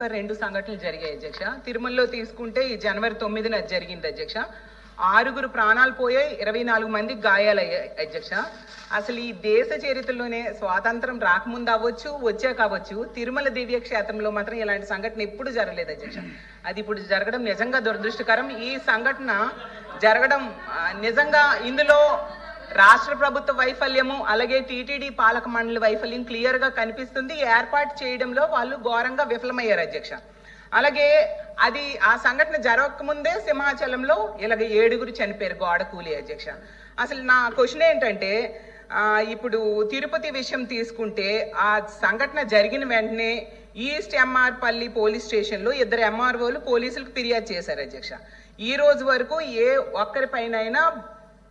రెండు సంఘటనలు జరిగాయి అధ్యక్ష. తిరుమలలో తీసుకుంటే ఈ జనవరి తొమ్మిదిన జరిగింది అధ్యక్ష. ఆరుగురు ప్రాణాలు పోయాయి ఇరవై నాలుగు మంది గాయాలయ్యాయి అధ్యక్ష. అసలు ఈ దేశ చరిత్రలోనే స్వాతంత్రం రాకముందు అవ్వచ్చు వచ్చే కావచ్చు తిరుమల దివ్య క్షేత్రంలో మాత్రం ఇలాంటి సంఘటన ఎప్పుడు జరగలేదు అధ్యక్ష. అది ఇప్పుడు జరగడం నిజంగా దురదృష్టకరం. ఈ సంఘటన జరగడం నిజంగా ఇందులో రాష్ట్ర ప్రభుత్వ వైఫల్యము అలాగే టీటీడీ పాలక మండలి వైఫల్యం క్లియర్గా కనిపిస్తుంది. ఏర్పాటు చేయడంలో వాళ్ళు ఘోరంగా విఫలమయ్యారు అధ్యక్ష. అలాగే అది ఆ సంఘటన జరగకముందే సింహాచలంలో ఇలాగ ఏడుగురు చనిపోయారు గోడ కూలి అధ్యక్ష. అసలు నా క్వశ్చన్ ఏంటంటే ఇప్పుడు తిరుపతి విషయం తీసుకుంటే ఆ సంఘటన జరిగిన వెంటనే ఈస్ట్ ఎంఆర్ పల్లి పోలీస్ స్టేషన్లో ఇద్దరు ఎంఆర్ఓలు పోలీసులకు ఫిర్యాదు చేశారు అధ్యక్ష. ఈ రోజు వరకు ఏ ఒక్కరిపైనైనా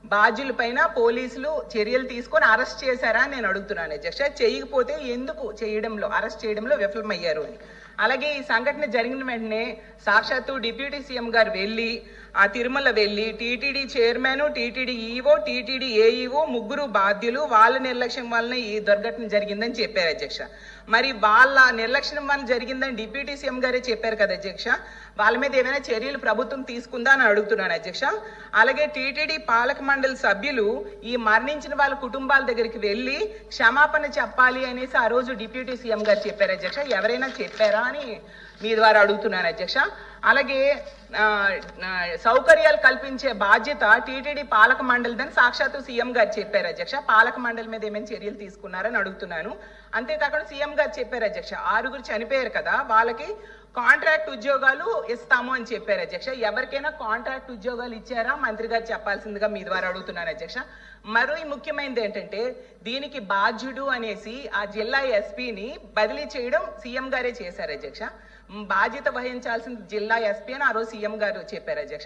బాధ్యులపైన పోలీసులు చర్యలు తీసుకొని అరెస్ట్ చేశారా అని నేను అడుగుతున్నాను అధ్యక్ష. చేయకపోతే ఎందుకు చేయడంలో అరెస్ట్ చేయడంలో విఫలమయ్యారు అని? అలాగే ఈ సంఘటన జరిగిన వెంటనే సాక్షాత్తు డిప్యూటీ సీఎం గారు వెళ్ళి ఆ తిరుమల వెళ్ళి TTD chairman TTD EO TTD AEO ముగ్గురు బాధ్యులు వాళ్ళ నిర్లక్ష్యం వలన ఈ దుర్ఘటన జరిగిందని చెప్పారు అధ్యక్ష. మరి వాళ్ళ నిర్లక్ష్యం వల్ల జరిగిందని డిప్యూటీ సీఎం గారే చెప్పారు కదా అధ్యక్ష. వాళ్ళ మీద ఏమైనా చర్యలు ప్రభుత్వం తీసుకుందా అని అడుగుతున్నాను అధ్యక్ష. అలాగే టీటీడీ పాలక మండలి సభ్యులు ఈ మరణించిన వాళ్ళ కుటుంబాల దగ్గరికి వెళ్ళి క్షమాపణ చెప్పాలి అనేసి ఆ రోజు డిప్యూటీ సీఎం గారు చెప్పారు అధ్యక్ష. ఎవరైనా చెప్పారా? అని మీ ద్వారా అడుగుతున్నాను అధ్యక్ష. అలాగే సౌకర్యాలు కల్పించే బాధ్యత టీటీడీ పాలక మండలిదని సాక్షాత్తు సీఎం గారు చెప్పారు అధ్యక్ష. పాలక మండలి మీద ఏమైనా చర్యలు తీసుకున్నారని అడుగుతున్నాను. అంతేకాకుండా సీఎం గారు చెప్పారు అధ్యక్ష ఆరుగురు చనిపోయారు కదా వాళ్ళకి కాంట్రాక్ట్ ఉద్యోగాలు ఇస్తాము అని చెప్పారు అధ్యక్ష. ఎవరికైనా కాంట్రాక్ట్ ఉద్యోగాలు ఇచ్చారా? మంత్రి గారు చెప్పాల్సిందిగా మీ ద్వారా అడుగుతున్నాను అధ్యక్ష. మరో ముఖ్యమైనది ఏంటంటే దీనికి బాధ్యుడు అనేసి ఆ జిల్లా ఎస్పీని బదిలీ చేయడం సీఎం గారే చేశారు అధ్యక్ష. బాధ్యత వహించాల్సిన జిల్లా ఎస్పీ అని ఆ రోజు సీఎం గారు చెప్పారు అధ్యక్ష.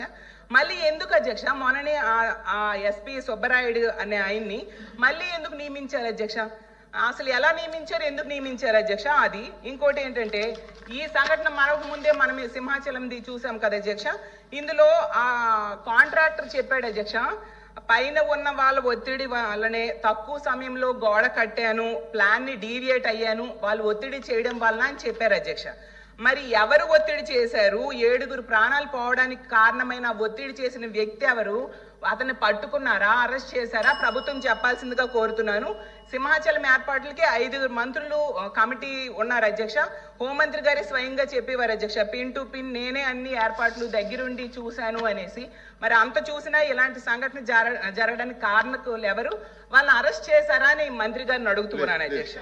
మళ్ళీ ఎందుకు అధ్యక్ష? మొన్ననే ఆ- ఆ ఎస్పీ సుబ్బరాయుడు అనే ఆయన్ని మళ్ళీ ఎందుకు నియమించారు అధ్యక్ష? అసలు ఎలా నియమించారు ఎందుకు నియమించారు అధ్యక్ష? అది ఇంకోటి ఏంటంటే ఈ సంఘటన మరొక ముందే మనం సింహాచలంది చూసాం కదా అధ్యక్ష? ఇందులో ఆ కాంట్రాక్టర్ చెప్పాడు అధ్యక్ష పైన ఉన్న వాళ్ళ ఒత్తిడి వల్లనే తక్కువ సమయంలో గోడ కట్టాను ప్లాన్ని డీవియేట్ అయ్యాను వాళ్ళు ఒత్తిడి చేయడం వలన అని చెప్పారు అధ్యక్ష. మరి ఎవరు ఒత్తిడి చేశారు? ఏడుగురు ప్రాణాలు పోవడానికి కారణమైన ఒత్తిడి చేసిన వ్యక్తి ఎవరు? అతన్ని పట్టుకున్నారా? అరెస్ట్ చేశారా? ప్రభుత్వం చెప్పాల్సిందిగా కోరుతున్నాను. సింహాచలం ఏర్పాట్లకి ఐదుగురు మంత్రులు కమిటీ ఉన్నారు అధ్యక్ష. హోంమంత్రి గారి స్వయంగా చెప్పేవారు అధ్యక్ష. పిన్ టు పిన్ నేనే అన్ని ఏర్పాట్లు దగ్గరుండి చూశాను అనేసి. మరి అంత చూసినా ఇలాంటి సంఘటన జర జరగడానికి కారణకులు ఎవరు? వాళ్ళని అరెస్ట్ చేశారా అని మంత్రి గారిని అడుగుతున్నాను అధ్యక్ష.